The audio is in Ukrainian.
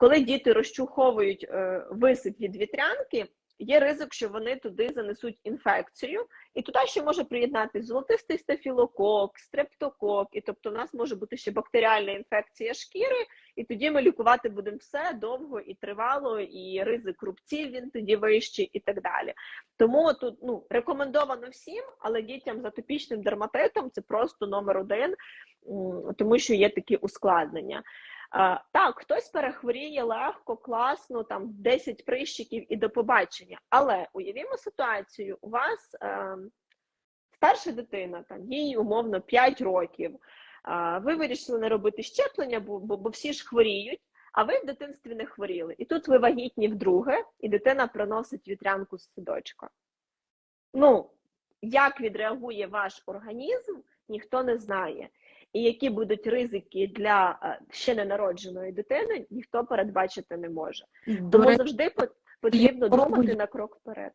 коли діти розчуховують е, висип від вітрянки, є ризик, що вони туди занесуть інфекцію, і туди ще може приєднатися золотистий стафілокок, стрептокок, і тобто в нас може бути ще бактеріальна інфекція шкіри, і тоді ми лікувати будемо все довго і тривало, і ризик рубців він тоді вищий, і так далі. Тому тут ну рекомендовано всім, але дітям з атопічним дерматитом це просто номер один, тому що є такі ускладнення. Так, хтось перехворіє легко, класно, там 10 прищиків і до побачення. Але уявімо ситуацію: у вас е, старша дитина, там їй умовно 5 років. Ви вирішили не робити щеплення, бо, бо, бо всі ж хворіють, а ви в дитинстві не хворіли. І тут ви вагітні вдруге, і дитина приносить вітрянку з садочка. Ну, як відреагує ваш організм, ніхто не знає. І які будуть ризики для е, ще ненародженої дитини, ніхто передбачити не може. Тому завжди по- потрібно думати на крок вперед.